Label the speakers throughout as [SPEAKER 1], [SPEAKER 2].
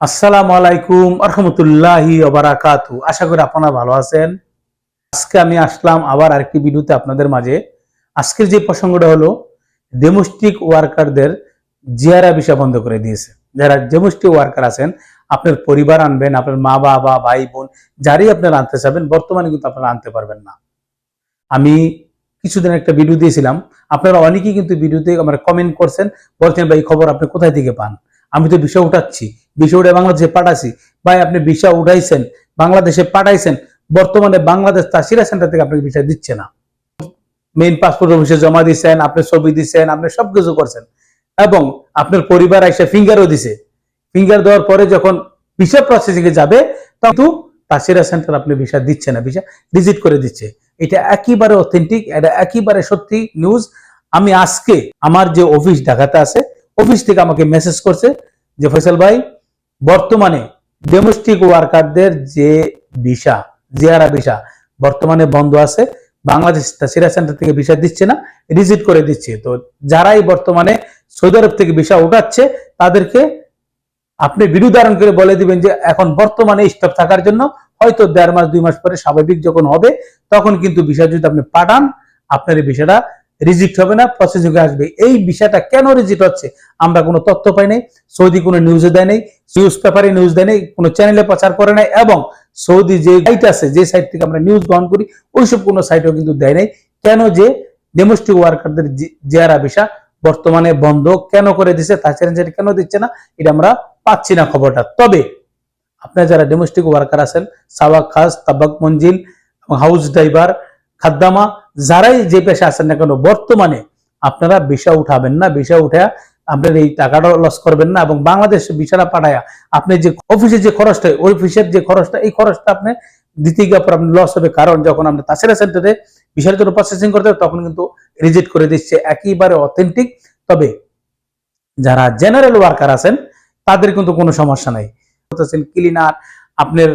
[SPEAKER 1] আসসালামু আলাইকুম আরহামতুল্লাহি ওবারাকাতু আশা করি আপনারা ভালো আছেন। আজকে আমি আসলাম আবার আরেকটি ভিডিওতে আপনাদের মাঝে। আজকের যে প্রসঙ্গটা হলো ডোমেস্টিক ওয়ার্কারদের জিয়ারা বিষয় বন্ধ করে দিয়েছে। যারা ডোমেস্টিক ওয়ার্কার আছেন, আপনার পরিবার আনবেন, আপনার মা বাবা, ভাই বোন, যারই আপনারা আনতে চাবেন, বর্তমানে কিন্তু আপনারা আনতে পারবেন না। আমি কিছুদিন একটা ভিডিও দিয়েছিলাম। আপনারা অনেকেই কিন্তু ভিডিওতে আমার কমেন্ট করছেন, বলছেন, ভাই, খবর আপনি কোথায় থেকে পান? আমি তো বিষয় উঠাচ্ছি, বিষয় উঠে বাংলাদেশে পাঠাইছি। ভাই, আপনি ভিসা উঠাইছেন, বাংলাদেশে পাঠাইছেন, বর্তমানে বাংলাদেশ তাসিরা সেন্টার থেকে আপনাকে ভিসা দিচ্ছে না। মেইন পাসপোর্ট অফিসে জমা দিচ্ছেন আপনি ছবি দিচ্ছেন আপনি সবকিছু করছেন। এবং আপনার পরিবার এসে ফিঙ্গারও দিছে। ফিঙ্গার দেওয়ার পরে যখন ভিসা প্রসেসিং এ যাবে কিন্তু তাসিরা সেন্টার আপনি ভিসা দিচ্ছে না ভিসা রিজিট করে দিচ্ছে। এটা একেবারে অথেন্টিক এটা একেবারে সত্যি নিউজ আমি আজকে আমার যে অফিস ঢাকাতে আছে অফিস থেকে আমাকে মেসেজ করছে যে, ফয়সাল ভাই, বর্তমানে ডোমেস্টিক ওয়ার্কারদের যে ভিসা জিয়ারা ভিসা বর্তমানে বন্ধ আছে, বাংলাদেশ সিরা সেন্টার থেকে ভিসা দিচ্ছে না রিজিট করে দিচ্ছে। তো যারাই বর্তমানে সৌদি আরব থেকে ভিসা উঠাচ্ছে, তাদেরকে আপনি ভিডিও ধারণ করে বলে দিবেন যে, এখন বর্তমানে স্টপ থাকার জন্য হয়তো দেড় মাস, দুই মাস পরে স্বাভাবিক যখন হবে, তখন কিন্তু ভিসা যদি আপনি পাঠান, আপনার এই ভিসাটা রিজিক্ট হবে না প্রসেসিং আসবে। এই বিষয়টা কেন রিজিক্ট হচ্ছে? আমরা কোনো তথ্য পাই নাই, সৌদি কোনো নিউজে দেয় নাই নিউজ পেপারে নিউজ দেয় নাই, কোনো চ্যানেলে প্রচার করে নাই, এবং সৌদি যে সাইট আছে, যে সাইট থেকে আমরা নিউজ গ্রহণ করি, ওইসব কোনো সাইটও কিন্তু দেয় নাই। কেন যে ডোমেস্টিক ওয়ার্কারদের জেয়ারা ভিসা বর্তমানে বন্ধ কেন করে দিছে তাছাড়া যেটা কেন দিচ্ছে না, এটা আমরা পাচ্ছি না খবরটা। তবে আপনার যারা ডোমেস্টিক ওয়ার্কার আছেন, সাওয়াক খাস, তাবাক মঞ্জিল হাউস ড্রাইভার খাদ্দামা যারাই যে পেশা আছেন না কেন, বর্তমানে আপনারা ভিসা উঠাবেন না। ভিসা উঠে আপনার এই টাকাটা লস করবেন না এবং বাংলাদেশ ভিসাটা পাঠায়া আপনি যে অফিসের যে খরচটা ওই অফিসের যে খরচটা, এই খরচটা আপনি দিতে গিয়ে পর আপনি লস হবে। কারণ যখন আপনি তাছাড়া সেন্টারে ভিসার জন্য প্রসেসিং করতে হবে তখন কিন্তু রিজেক্ট করে দিচ্ছে। একেবারে অথেন্টিক তবে যারা জেনারেল ওয়ার্কার আছেন, তাদের কিন্তু কোনো সমস্যা নাই। ক্লিনার আপনার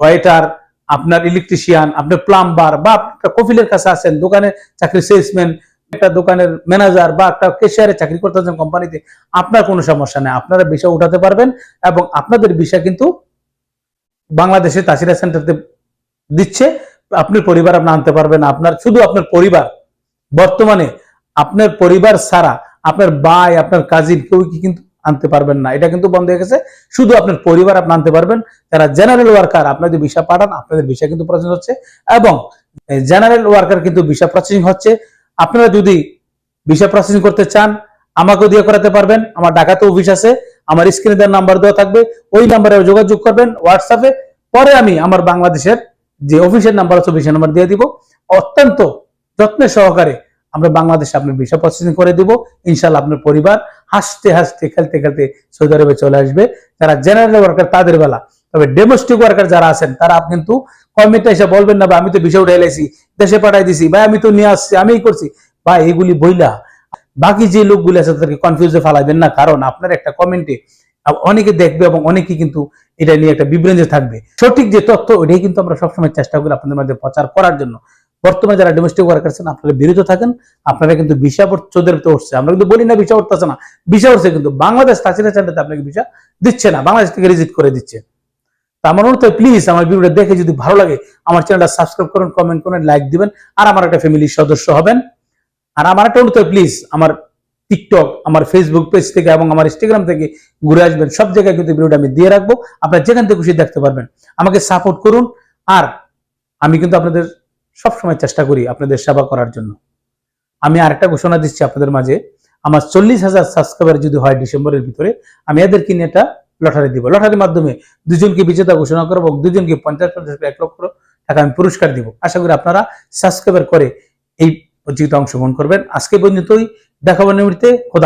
[SPEAKER 1] ওয়েটার আপনার ইলেকট্রিশিয়ান আপনার প্লাম্বার বা একটা কফিলের কাছে আছেন দোকানে চাকরি সেলসম্যান একটা দোকানের ম্যানেজার বা একটা কেশিয়ারে চাকরি করতে আছেন কোম্পানিতে আপনার কোনো সমস্যা নেই। আপনারা বিষয় উঠাতে পারবেন এবং আপনাদের বিষয় কিন্তু বাংলাদেশে তাসিরা সেন্টারতে দিচ্ছে। আপনার পরিবার আপনি আনতে পারবেন। আপনার, শুধু আপনার পরিবার, বর্তমানে আপনার পরিবার ছাড়া আপনার ভাই, আপনার কাজিন কেউ কি কিন্তু আনতে পারবেন না। এটা কিন্তু বন্ধ হয়ে গেছে। শুধু আপনার পরিবার আপনি আনতে পারবেন। যারা জেনারেল ওয়ার্কার আপনাদের ভিসা পাঠান, আপনাদের ভিসা কিন্তু প্রসেস হচ্ছে। এবং জেনারেল ওয়ার্কার কিন্তু ভিসা প্রসেসিং হচ্ছে। আপনারা যদি ভিসা প্রসেসিং করতে চান, আমাকেও দিয়ে করাতে পারবেন। আমার ঢাকাতে অফিস আছে। আমার স্ক্রিনে দেওয়ার নাম্বার দেওয়া থাকবে। ওই নাম্বারে যোগাযোগ করবেন হোয়াটসঅ্যাপে পরে আমি আমার বাংলাদেশের যে অফিসের নাম্বার আছে অফিসের নাম্বার দিয়ে দিব। অত্যন্ত যত্নের সহকারে আমরা বাংলাদেশে আপনার ভিসা প্রসেসিং করে দিব। ইনশাল্লাহ আপনার পরিবার হাসতে হাসতে, খেলতে খেলতে সৌদি আরবে চলে আসবে। যারা জেনারেল ওয়ার্কার তাদের বেলা। তবে ডোমেস্টিক ওয়ার্কার যারা আছেন, তারা কিন্তু কমিটা এসে বলবেন না বা আমি তো ভিসা উঠে এলাইছি দেশে পাঠাই দিছি, ভাই, আমি তো নিয়ে আসছি, আমিই করছি। ভাই, এগুলি বইলা। বাকি যে লোকগুলি আছে, তাদেরকে কনফিউজে ফালাইবেন না। কারণ আপনার একটা কমেন্টে অনেকে দেখবে এবং অনেকে কিন্তু এটা নিয়ে একটা বিভ্রান্তি থাকবে। সঠিক যে তথ্য, ওটাই কিন্তু আমরা সবসময় চেষ্টা করি আপনাদের মধ্যে প্রচার করার জন্য। বর্তমানে যারা ডোমেস্টিক ওয়ার্কার আছেন, আপনারা বিরত থাকেন। আপনারা কিন্তু ভিসা চোদ্দের উঠছে আমরা কিন্তু বলি না, ভিসা উঠতেছে না। ভিসা উঠছে কিন্তু বাংলাদেশ তাছিনা সেন্টারতে আপনাকে ভিসা দিচ্ছে না। বাংলাদেশ থেকে রিজিট করে দিচ্ছে। তা আমার অনুরোধ প্লিজ আমার ভিডিওটা দেখে যদি ভালো লাগে, আমার চ্যানেলটা সাবস্ক্রাইব করুন কমেন্ট করুন লাইক দিবেন। আর আমার একটা ফ্যামিলির সদস্য হবেন। আর আমার একটা অনুরোধ প্লিজ আমার টিকটক আমার ফেসবুক পেজ থেকে এবং আমার ইনস্টাগ্রাম থেকে ঘুরে আসবেন। সব জায়গায় কিন্তু ভিডিওটা আমি দিয়ে রাখব। আপনারা যেখান থেকে খুশি দেখতে পারবেন। আমাকে সাপোর্ট করুন। আর আমি কিন্তু আপনাদের সবসময় চেষ্টা করি আপনাদের সেবা করার জন্য। আমি আরেকটা ঘোষণা দিচ্ছি আপনাদের মাঝে, আমার চল্লিশ হাজার সাবস্ক্রাইবার যদি হয় ডিসেম্বরের ভিতরে, আমি এদেরকে নিয়ে একটা লটারি দিব। লটারির মাধ্যমে দুজনকে বিজেতা ঘোষণা করব এবং দুজনকে পঞ্চাশ পঞ্চাশ এক লক্ষ টাকা আমি পুরস্কার দিব। আশা করি আপনারা সাবস্ক্রাইবার করে এই প্রতিযোগিতা অংশগ্রহণ করবেন। আজকে পর্যন্তই, দেখাবো নিমিত্তে